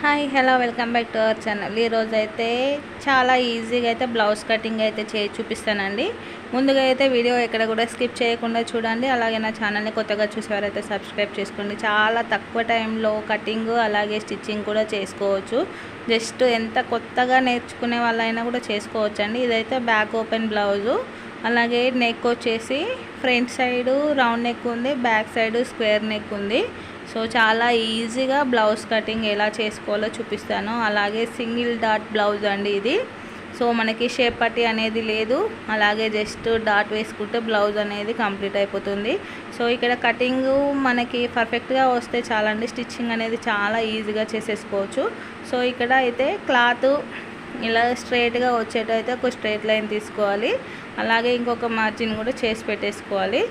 Hi hello welcome back to our channel. ఈరోజు అయితే చాలా ఈజీగా అయితే బ్లౌజ్ కటింగ్ అయితే చే చూపిస్తానండి. ముందుగా అయితే వీడియో ఎక్కడ కూడా స్కిప్ చేయకుండా చూడండి. అలాగే నా ఛానల్ని కొత్తగా చూసేవారైతే సబ్స్క్రైబ్ చేసుకోండి. చాలా తక్కువ టైంలో కటింగ్ అలాగే స్టిచ్చింగ్ కూడా చేసుకోవచ్చు. జస్ట్ ఎంత కొత్తగా నేర్చుకునే వాళ్ళైనా కూడా చేసుకోవచ్చు అండి ఇదైతే బ్యాక్ ఓపెన్ బ్లౌజు. అలాగే నెక్ వచ్చేసి ఫ్రంట్ సైడు రౌండ్ నెక్ ఉంది బ్యాక్ సైడ్ స్క్వేర్ నెక్ ఉంది. సో చాలా ఈజీగా బ్లౌజ్ కటింగ్ ఎలా చేసుకోవాలో చూపిస్తాను. అలాగే సింగిల్ డాట్ బ్లౌజ్ అండి ఇది. సో మనకి షేప్ పట్టి అనేది లేదు. అలాగే జస్ట్ డాట్ వేసుకుంటే బ్లౌజ్ అనేది కంప్లీట్ అయిపోతుంది. సో ఇక్కడ కటింగ్ మనకి పర్ఫెక్ట్గా వస్తే చాలండి. స్టిచ్చింగ్ అనేది చాలా ఈజీగా చేసేసుకోవచ్చు. సో ఇక్కడ అయితే క్లాత్ ఇలా స్ట్రైట్గా వచ్చేటైతే ఒక స్ట్రైట్ లైన్ తీసుకోవాలి. అలాగే ఇంకొక మార్జిన్ కూడా చేసి పెట్టేసుకోవాలి.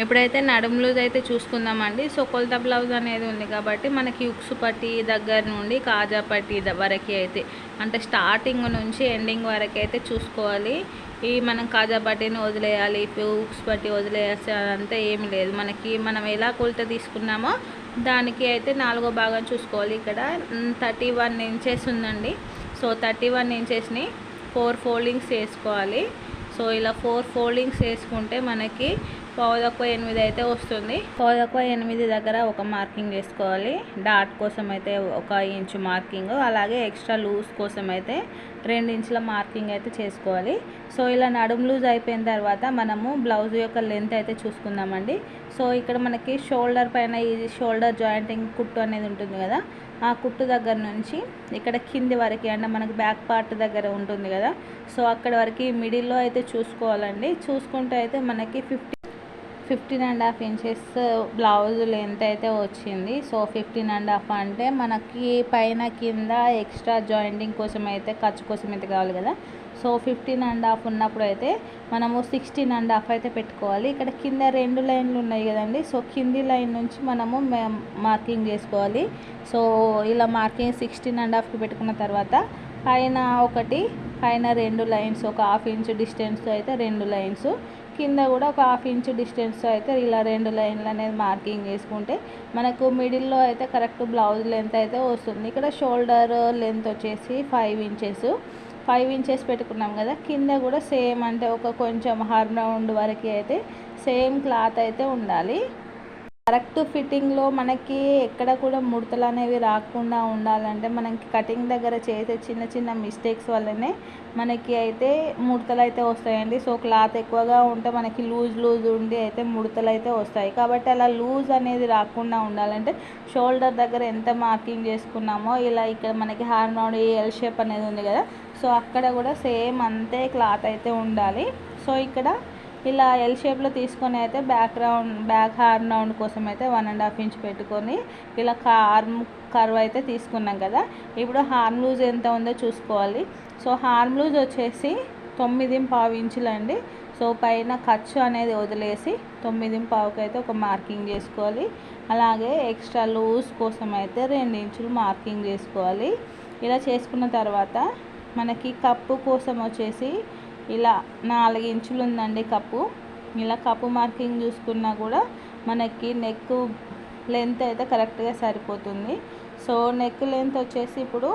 ఇప్పుడైతే నడుము లూజ్ అయితే చూసుకుందామండి సో కొలత బ్లౌజ్ అనేది ఉంది కాబట్టి మనకి ఉక్సు పట్టి దగ్గర నుండి కాజా పట్టి ద- వరకు అయితే అంటే స్టార్టింగ్ నుంచి ఎండింగ్ వరకు అయితే చూసుకోవాలి. ఈ మనం కాజా పట్టిని వదిలేయాలి ఉక్స్ పట్టి వదిలేయాల్సి అంతా ఏమి లేదు. మనకి మనం ఎలా కొలత తీసుకున్నామో దానికి అయితే నాలుగో భాగం చూసుకోవాలి. ఇక్కడ థర్టీ వన్ ఇంచెస్ ఉందండి. సో థర్టీ వన్ ఇంచెస్ని ఫోర్ ఫోల్డింగ్స్ వేసుకోవాలి. సో ఇలా ఫోర్ ఫోల్డింగ్స్ వేసుకుంటే మనకి పావుదక్కువ ఎనిమిది అయితే వస్తుంది. పావుదక్కువ ఎనిమిది దగ్గర ఒక మార్కింగ్ వేసుకోవాలి. డాట్ కోసం అయితే ఒక ఇంచు మార్కింగ్ అలాగే ఎక్స్ట్రా లూజ్ కోసం అయితే రెండు ఇంచుల మార్కింగ్ అయితే చేసుకోవాలి. సో ఇలా నడుము లూజ్ అయిపోయిన తర్వాత మనము బ్లౌజ్ యొక్క లెంత్ అయితే చూసుకుందామండి. సో ఇక్కడ మనకి షోల్డర్ పైన ఇది షోల్డర్ జాయింటింగ్ కుట్టు అనేది ఉంటుంది కదా ఆ కుట్టు దగ్గర నుంచి ఇక్కడ కింది వరకు అంటే మనకి బ్యాక్ పార్ట్ దగ్గర ఉంటుంది కదా. సో అక్కడ వరకు మిడిల్లో అయితే చూసుకోవాలండి. చూసుకుంటే అయితే మనకి fifty fifteen and half inches blouse length అయితే వచ్చింది. సో ఫిఫ్టీన్ అండ్ హాఫ్ అంటే మనకి పైన కింద ఎక్స్ట్రా జాయింటింగ్ కోసం అయితే ఖర్చు కోసం అయితే కావాలి కదా. సో ఫిఫ్టీన్ అండ్ హాఫ్ ఉన్నప్పుడు అయితే మనము సిక్స్టీన్ అండ్ హాఫ్ అయితే పెట్టుకోవాలి. ఇక్కడ కింద రెండు లైన్లు ఉన్నాయి కదండి. సో కింది లైన్ నుంచి మనము మార్కింగ్ చేసుకోవాలి. సో ఇలా మార్కింగ్ సిక్స్టీన్ అండ్ హాఫ్కి పెట్టుకున్న తర్వాత పైన ఒకటి పైన రెండు లైన్స్ ఒక హాఫ్ ఇంచ్ డిస్టెన్స్ అయితే రెండు లైన్స్. కింద కూడా ఒక హాఫ్ ఇంచ్ డిస్టెన్స్ అయితే ఇలా రెండు లైన్లు అనేది మార్కింగ్ చేసుకుంటే మనకు మిడిల్లో అయితే కరెక్ట్ బ్లౌజ్ లెంత్ అయితే వస్తుంది. ఇక్కడ షోల్డర్ లెంత్ వచ్చేసి ఫైవ్ ఇంచెస్. ఫైవ్ ఇంచెస్ పెట్టుకున్నాం కదా కింద కూడా సేమ్ అంటే ఒక కొంచెం హార్మ్ రౌండ్ వరకు అయితే సేమ్ క్లాత్ అయితే ఉండాలి. కరెక్ట్ ఫిట్టింగ్లో మనకి ఎక్కడ కూడా ముడతలు అనేవి రాకుండా ఉండాలంటే మనకి కటింగ్ దగ్గర చేసే చిన్న చిన్న మిస్టేక్స్ వల్లనే మనకి అయితే ముడతలు అయితే వస్తాయండి. సో క్లాత్ ఎక్కువగా ఉంటే మనకి లూజ్ లూజ్ ఉండి అయితే ముడతలు అయితే వస్తాయి. కాబట్టి అలా లూజ్ అనేది రాకుండా ఉండాలంటే షోల్డర్ దగ్గర ఎంత మార్కింగ్ చేసుకున్నామో ఇలా ఇక్కడ మనకి హార్మ్ ఎల్ షేప్ అనేది ఉంది కదా. సో అక్కడ కూడా సేమ్ అంతే క్లాత్ అయితే ఉండాలి. సో ఇక్కడ ఇలా ఎల్ షేప్లో తీసుకొని అయితే back round back arm round కోసం అయితే వన్ అండ్ హాఫ్ ఇంచ్ పెట్టుకొని ఇలా కార్మ్ కర్వ్ అయితే తీసుకున్నాం కదా. ఇప్పుడు హార్మ్ లూజ్ ఎంత ఉందో చూసుకోవాలి. సో హార్మ్ లూజ్ వచ్చేసి తొమ్మిది పావు ఇంచులండి సో పైన ఖర్చు అనేది వదిలేసి తొమ్మిది పావుకి అయితే ఒక మార్కింగ్ చేసుకోవాలి. అలాగే ఎక్స్ట్రా లూజ్ కోసం అయితే రెండు ఇంచులు మార్కింగ్ చేసుకోవాలి. ఇలా చేసుకున్న తర్వాత మనకి కప్పు కోసం వచ్చేసి ఇలా నాలుగు ఇంచులు ఉందండి కప్పు. ఇలా కప్పు మార్కింగ్ చూసుకున్నా కూడా మనకి నెక్ లెంత్ అయితే కరెక్ట్గా సరిపోతుంది. సో నెక్ లెంత్ వచ్చేసి ఇప్పుడు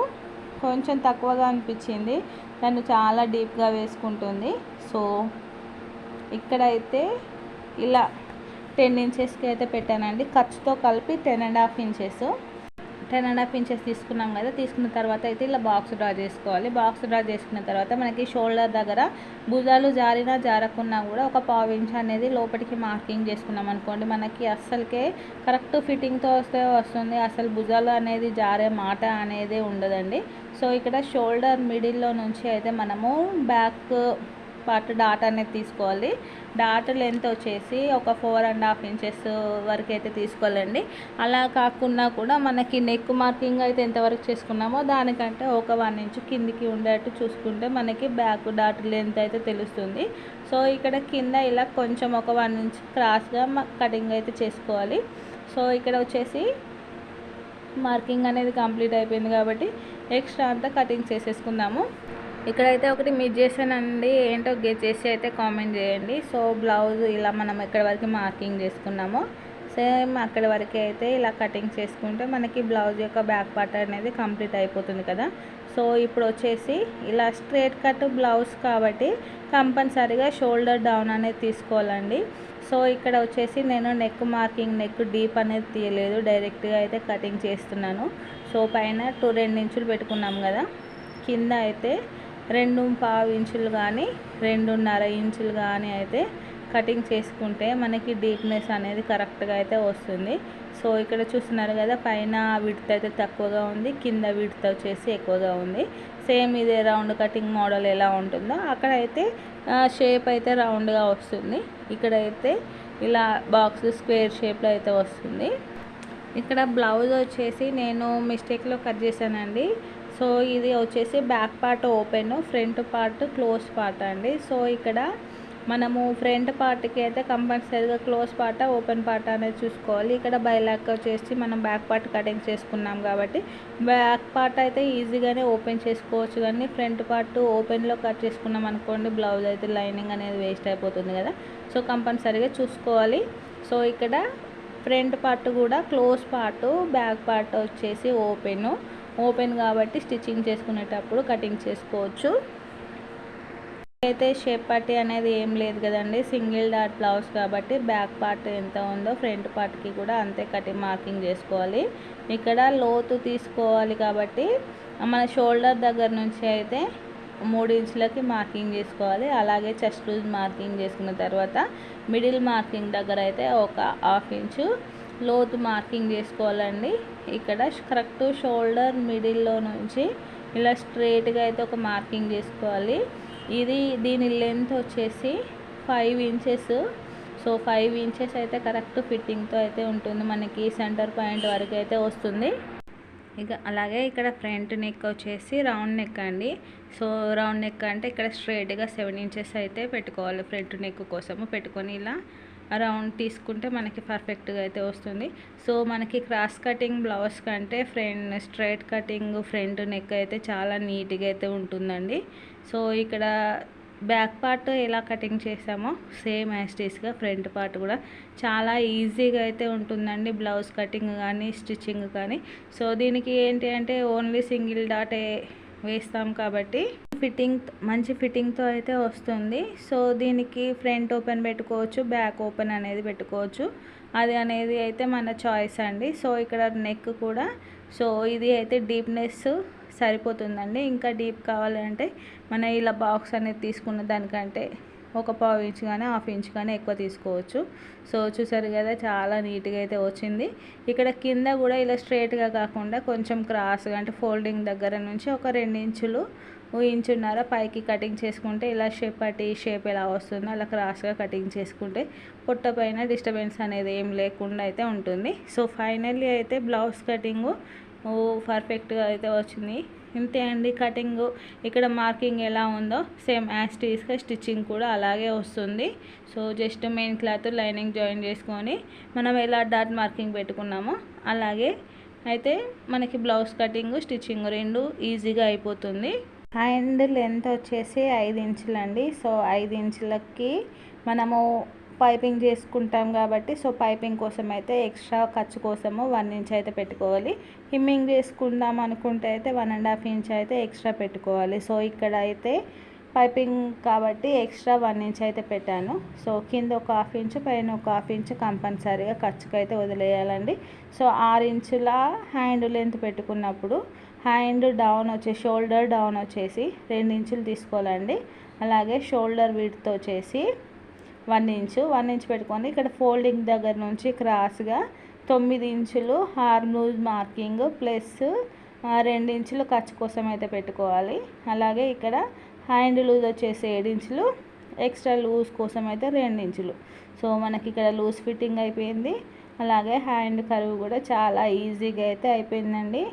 కొంచెం తక్కువగా అనిపించింది. దాన్ని చాలా డీప్గా వేసుకుంటుంది. సో ఇక్కడైతే ఇలా టెన్ ఇంచెస్కి అయితే పెట్టానండి. ఖర్చుతో కలిపి ten and half inches ten and half inches తీసుకున్నాం కదా తీసుకున్న తర్వాత అయితే ఇలా బాక్స్ డ్రా చేసుకోవాలి. బాక్స్ డ్రా చేసుకున్న తర్వాత మనకి షోల్డర్ దగ్గర భుజాలు జారినా జారకున్నా కూడా ఒక పావు ఇంచ్ అనేది లోపలికి మార్కింగ్ చేసుకున్నాం అనుకోండి మనకి అస్సలకే కరెక్ట్ ఫిట్టింగ్తో వస్తే వస్తుంది. అసలు భుజాలు అనేది జారే మాట అనేది ఉండదండి. సో ఇక్కడ షోల్డర్ మిడిల్లో నుంచి అయితే మనము బ్యాక్ పార్ట్ డాట్ అనేది తీసుకోవాలి. డాట్ లెంత్ వచ్చేసి ఒక ఫోర్ అండ్ హాఫ్ ఇంచెస్ వరకు అయితే తీసుకోవాలండి. అలా కాకుండా కూడా మనకి నెక్ మార్కింగ్ అయితే ఎంతవరకు చేసుకున్నామో దానికంటే ఒక వన్ ఇంచ్ కిందికి ఉండేట్టు చూసుకుంటే మనకి బ్యాక్ డాట్ లెంత్ అయితే తెలుస్తుంది. సో ఇక్కడ కింద ఇలా కొంచెం ఒక వన్ ఇంచ్ క్రాస్గా కటింగ్ అయితే చేసుకోవాలి. సో ఇక్కడ వచ్చేసి మార్కింగ్ అనేది కంప్లీట్ అయిపోయింది కాబట్టి ఎక్స్ట్రా అంతా కటింగ్ చేసేసుకుందాము. ఇక్కడైతే ఒకటి మిస్ చేశానండి. ఏంటో గెస్ చేసి అయితే కామెంట్ చేయండి. సో బ్లౌజ్ ఇలా మనం ఎక్కడి వరకు మార్కింగ్ చేసుకున్నామో సేమ్ అక్కడి వరకు అయితే ఇలా కటింగ్ చేసుకుంటే మనకి బ్లౌజ్ యొక్క బ్యాక్ పార్ట్ అనేది కంప్లీట్ అయిపోతుంది కదా. సో ఇప్పుడు వచ్చేసి ఇలా స్ట్రేట్ కట్ బ్లౌజ్ కాబట్టి కంపల్సరీగా షోల్డర్ డౌన్ అనేది తీసుకోవాలండి. సో ఇక్కడ వచ్చేసి నేను నెక్ మార్కింగ్ నెక్ డీప్ అనేది తీయలేదు. డైరెక్ట్గా అయితే కటింగ్ చేస్తున్నాను. సో పైన టూ రెండు ఇంచులు పెట్టుకున్నాం కదా. కింద అయితే రెండు పావు ఇంచులు కానీ రెండున్నర ఇంచులు కానీ అయితే కటింగ్ చేసుకుంటే మనకి డీప్నెస్ అనేది కరెక్ట్గా అయితే వస్తుంది. సో ఇక్కడ చూస్తున్నారు కదా పైన విడత అయితే తక్కువగా ఉంది కింద విడత వచ్చేసి ఎక్కువగా ఉంది. సేమ్ ఇదే రౌండ్ కటింగ్ మోడల్ ఎలా ఉంటుందో అక్కడ అయితే షేప్ అయితే రౌండ్గా వస్తుంది. ఇక్కడైతే ఇలా బాక్స్ స్క్వేర్ షేప్లో అయితే వస్తుంది. ఇక్కడ బ్లౌజ్ వచ్చేసి నేను మిస్టేక్లో కట్ చేశానండి. సో ఇది వచ్చేసి back part open front part close part అండి. సో ఇక్కడ మనము ఫ్రంట్ పార్ట్కి అయితే కంపల్సరీగా క్లోజ్ పార్ట్ ఓపెన్ పార్ట్ అనేది చూసుకోవాలి. ఇక్కడ బైలాక్ వచ్చేసి మనం బ్యాక్ పార్ట్ కటింగ్ చేసుకున్నాం కాబట్టి బ్యాక్ పార్ట్ అయితే ఈజీగానే ఓపెన్ చేసుకోవచ్చు కానీ ఫ్రంట్ పార్ట్ ఓపెన్లో కట్ చేసుకున్నాం అనుకోండి బ్లౌజ్ అయితే లైనింగ్ అనేది వేస్ట్ అయిపోతుంది కదా. సో కంపల్సరీగా చూసుకోవాలి. సో ఇక్కడ ఫ్రంట్ పార్ట్ కూడా క్లోజ్ పార్ట్ బ్యాక్ పార్ట్ వచ్చేసి ఓపెను. ఓపెన్ కాబట్టి స్టిచ్చింగ్ చేసుకునేటప్పుడు కటింగ్ చేసుకోవచ్చు. అయితే షేప్ పట్టి అనేది ఏం లేదు కదండి. సింగిల్ డాట్ బ్లౌజ్ కాబట్టి బ్యాక్ పార్ట్ ఎంత ఉందో ఫ్రంట్ పార్ట్కి కూడా అంతే కటింగ్ మార్కింగ్ చేసుకోవాలి. ఇక్కడ లోతు తీసుకోవాలి కాబట్టి మన షోల్డర్ దగ్గర నుంచి అయితే మూడు ఇంచులకి మార్కింగ్ చేసుకోవాలి. అలాగే చెస్ట్ లూజ్ మార్కింగ్ చేసుకున్న తర్వాత మిడిల్ మార్కింగ్ దగ్గర అయితే ఒక హాఫ్ ఇంచు లోతు మార్కింగ్ చేసుకోవాలండి. ఇక్కడ కరెక్ట్ షోల్డర్ మిడిల్లో నుంచి ఇలా స్ట్రేట్గా అయితే ఒక మార్కింగ్ చేసుకోవాలి. ఇది దీని లెంత్ వచ్చేసి five inches. So five inches అయితే కరెక్ట్ ఫిట్టింగ్తో అయితే ఉంటుంది. మనకి సెంటర్ పాయింట్ వరకు అయితే వస్తుంది. ఇక అలాగే ఇక్కడ ఫ్రంట్ నెక్ వచ్చేసి రౌండ్ నెక్ అండి. సో రౌండ్ నెక్ అంటే ఇక్కడ స్ట్రైట్గా సెవెన్ ఇంచెస్ అయితే పెట్టుకోవాలి. ఫ్రంట్ నెక్ కోసము పెట్టుకొని ఇలా రౌండ్ తీసుకుంటే మనకి పర్ఫెక్ట్గా అయితే వస్తుంది. సో మనకి క్రాస్ కటింగ్ బ్లౌజ్ కంటే front straight cutting front neck అయితే చాలా నీట్గా అయితే ఉంటుందండి. సో ఇక్కడ బ్యాక్ పార్ట్ ఎలా కటింగ్ చేసామో సేమ్ యాస్టీస్గా ఫ్రంట్ పార్ట్ కూడా చాలా ఈజీగా అయితే ఉంటుందండి బ్లౌజ్ కటింగ్ కానీ స్టిచ్చింగ్ కానీ. సో దీనికి ఏంటి అంటే ఓన్లీ సింగిల్ డాటే వేస్తాం కాబట్టి ఫిట్టింగ్ మంచి ఫిట్టింగ్తో అయితే వస్తుంది. సో దీనికి ఫ్రంట్ ఓపెన్ పెట్టుకోవచ్చు బ్యాక్ ఓపెన్ అనేది పెట్టుకోవచ్చు. అది అనేది అయితే మన చాయిస్ అండి. సో ఇక్కడ నెక్ కూడా సో ఇది అయితే డీప్నెస్ సరిపోతుందండి. ఇంకా డీప్ కావాలంటే మన ఇలా బాక్స్ అనేది తీసుకున్న దానికంటే ఒక పావు ఇంచ్ కానీ హాఫ్ ఇంచ్ కానీ ఎక్కువ తీసుకోవచ్చు. సో చూసారు కదా చాలా నీట్గా అయితే వచ్చింది. ఇక్కడ కింద కూడా ఇలా స్ట్రైట్గా కాకుండా కొంచెం క్రాస్గా అంటే ఫోల్డింగ్ దగ్గర నుంచి ఒక రెండు ఇంచులు ఇంచున్నర పైకి కటింగ్ చేసుకుంటే ఇలా షేప్ అటు షేప్ ఎలా వస్తుందో అలా క్రాస్గా కటింగ్ చేసుకుంటే పొట్ట పైన డిస్టర్బెన్స్ అనేది ఏం లేకుండా అయితే ఉంటుంది. సో ఫైనల్లీ అయితే బ్లౌజ్ కటింగు పర్ఫెక్ట్గా అయితే వచ్చింది. ఇంతే అండి కటింగ్. ఇక్కడ మార్కింగ్ ఎలా ఉందో సేమ్ యాస్టీస్గా స్టిచ్చింగ్ కూడా అలాగే వస్తుంది. So just main cloth lining join చేసుకొని మనం ఎలా డాట్ మార్కింగ్ పెట్టుకున్నామో అలాగే అయితే మనకి బ్లౌజ్ కటింగ్ స్టిచ్చింగ్ రెండు ఈజీగా అయిపోతుంది. హ్యాండ్ లెంత్ వచ్చేసి ఐదు ఇంచులండి. సో ఐదు ఇంచులకి మనము పైపింగ్ చేసుకుంటాం కాబట్టి సో పైపింగ్ కోసం అయితే ఎక్స్ట్రా ఖర్చు కోసము వన్ ఇంచ్ అయితే పెట్టుకోవాలి. హిమ్మింగ్ చేసుకుందాం అనుకుంటే అయితే వన్ అండ్ హాఫ్ ఇంచ్ అయితే ఎక్స్ట్రా పెట్టుకోవాలి. సో ఇక్కడ అయితే పైపింగ్ కాబట్టి ఎక్స్ట్రా వన్ ఇంచ్ అయితే పెట్టాను. సో కింద ఒక హాఫ్ ఇంచ్ పైన ఒక హాఫ్ ఇంచ్ కంపల్సరీగా ఖర్చుకు అయితే వదిలేయాలండి. సో ఆరు ఇంచుల హ్యాండ్ లెంత్ పెట్టుకున్నప్పుడు హ్యాండ్ డౌన్ వచ్చే షోల్డర్ డౌన్ వచ్చేసి రెండు ఇంచులు తీసుకోవాలండి. అలాగే షోల్డర్ విడ్త్ వచ్చేసి వన్ ఇంచు వన్ ఇంచు పెట్టుకొని ఇక్కడ ఫోల్డింగ్ దగ్గర నుంచి క్రాస్గా తొమ్మిది ఇంచులు హార్మ్ లూజ్ మార్కింగ్ ప్లస్ రెండు ఇంచులు ఖర్చు కోసం అయితే పెట్టుకోవాలి. అలాగే ఇక్కడ హ్యాండ్ లూజ్ వచ్చేసి ఏడు ఇంచులు ఎక్స్ట్రా లూజ్ కోసం అయితే రెండు ఇంచులు. సో మనకి ఇక్కడ లూజ్ ఫిట్టింగ్ అయిపోయింది. అలాగే హ్యాండ్ కరువు కూడా చాలా ఈజీగా అయితే అయిపోయిందండి.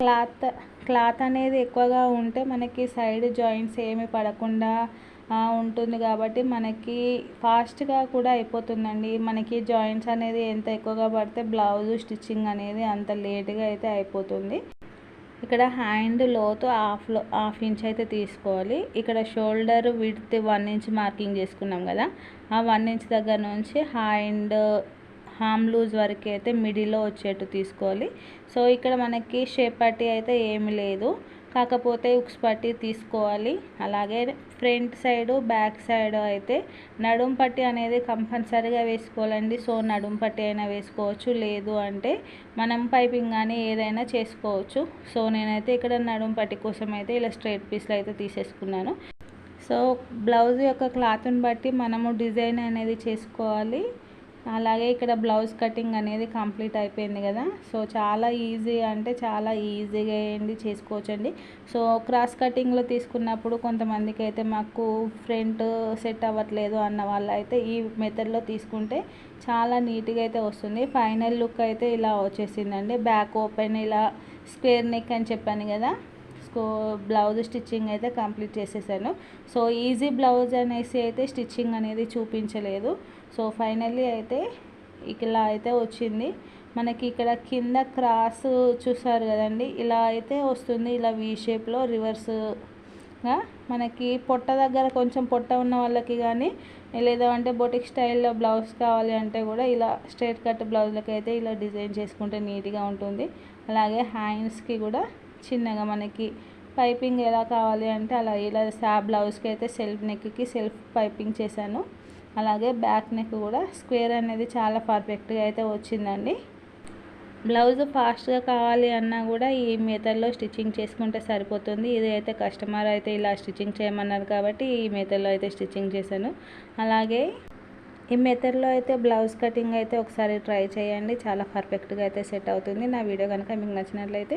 క్లాత్ క్లాత్ అనేది ఎక్కువగా ఉంటే మనకి సైడ్ జాయింట్స్ ఏమి పడకుండా ఉంటుంది కాబట్టి మనకి ఫాస్ట్గా కూడా అయిపోతుందండి. మనకి జాయింట్స్ అనేది ఎంత ఎక్కువగా పడితే బ్లౌజ్ స్టిచ్చింగ్ అనేది అంత లేట్గా అయితే అయిపోతుంది. ఇక్కడ హ్యాండ్ లోతు హాఫ్లో హాఫ్ ఇంచ్ అయితే తీసుకోవాలి. ఇక్కడ shoulder width one inch marking చేసుకున్నాం కదా. ఆ వన్ ఇంచ్ దగ్గర నుంచి హ్యాండ్ హామ్ లూజ్ వరకు అయితే మిడిల్లో వచ్చేట్టు తీసుకోవాలి. సో ఇక్కడ మనకి షేప్ పట్టి అయితే ఏమి లేదు. కాకపోతే ఉక్స్ పట్టి తీసుకోవాలి. అలాగే ఫ్రంట్ సైడ్ బ్యాక్ సైడ్ అయితే నడుం పట్టి అనేది కంపల్సరీగా వేసుకోవాలండి. సో నడుం పట్టి అయినా వేసుకోవచ్చు. లేదు అంటే మనం పైపింగ్ కానీ ఏదైనా చేసుకోవచ్చు. సో నేనైతే ఇక్కడ నడుం పట్టి కోసం అయితే ఇలా స్ట్రైట్ పీస్లు అయితే తీసేసుకున్నాను. సో బ్లౌజ్ యొక్క క్లాత్ని బట్టి మనము డిజైన్ అనేది చేసుకోవాలి. అలాగే ఇక్కడ బ్లౌజ్ కటింగ్ అనేది కంప్లీట్ అయిపోయింది కదా. సో చాలా ఈజీ అంటే చాలా ఈజీగా ఏంటి చేసుకోవచ్చండి. సో క్రాస్ కటింగ్లో తీసుకున్నప్పుడు కొంతమందికి అయితే మాకు ఫ్రంట్ సెట్ అవ్వట్లేదు అన్న వాళ్ళు అయితే ఈ మెథడ్లో తీసుకుంటే చాలా నీట్గా అయితే వస్తుంది. ఫైనల్ లుక్ అయితే ఇలా వచ్చేసిందండి. బ్యాక్ ఓపెన్ ఇలా స్క్వేర్ నెక్ అని చెప్పాను కదా. సో బ్లౌజ్ స్టిచ్చింగ్ అయితే కంప్లీట్ చేసేసాను. సో ఈజీ బ్లౌజ్ అనేసి అయితే స్టిచ్చింగ్ అనేది చూపించలేదు. సో ఫైనల్లీ అయితే ఇలా అయితే వచ్చింది. మనకి ఇక్కడ కింద క్రాస్ చూసారు కదండి ఇలా అయితే వస్తుంది. ఇలా వీ షేప్లో రివర్స్గా మనకి పొట్ట దగ్గర కొంచెం పొట్ట ఉన్న వాళ్ళకి కానీ లేదా అంటే బొటిక్ స్టైల్లో బ్లౌజ్ కావాలి అంటే కూడా ఇలా స్ట్రైట్ కట్ బ్లౌజ్లకి అయితే ఇలా డిజైన్ చేసుకుంటే నీట్గా ఉంటుంది. అలాగే హ్యాండ్స్కి కూడా చిన్నగా మనకి పైపింగ్ ఎలా కావాలి అంటే అలా ఇలా సా బ్లౌజ్కి అయితే సెల్ఫ్ నెక్కి సెల్ఫ్ పైపింగ్ చేశాను. అలాగే బ్యాక్ నెక్ కూడా స్క్వేర్ అనేది చాలా పర్ఫెక్ట్గా అయితే వచ్చిందండి. బ్లౌజ్ ఫాస్ట్గా కావాలి అన్నా కూడా ఈ మెథడ్లో స్టిచ్చింగ్ చేసుకుంటే సరిపోతుంది. ఇది అయితే కస్టమర్ అయితే ఇలా స్టిచ్చింగ్ చేయమన్నారు కాబట్టి ఈ మెథడ్లో అయితే స్టిచ్చింగ్ చేశాను. అలాగే ఈ మెథడ్లో అయితే బ్లౌజ్ కటింగ్ అయితే ఒకసారి ట్రై చేయండి. చాలా పర్ఫెక్ట్గా అయితే సెట్ అవుతుంది. నా వీడియో కనుక మీకు నచ్చినట్లయితే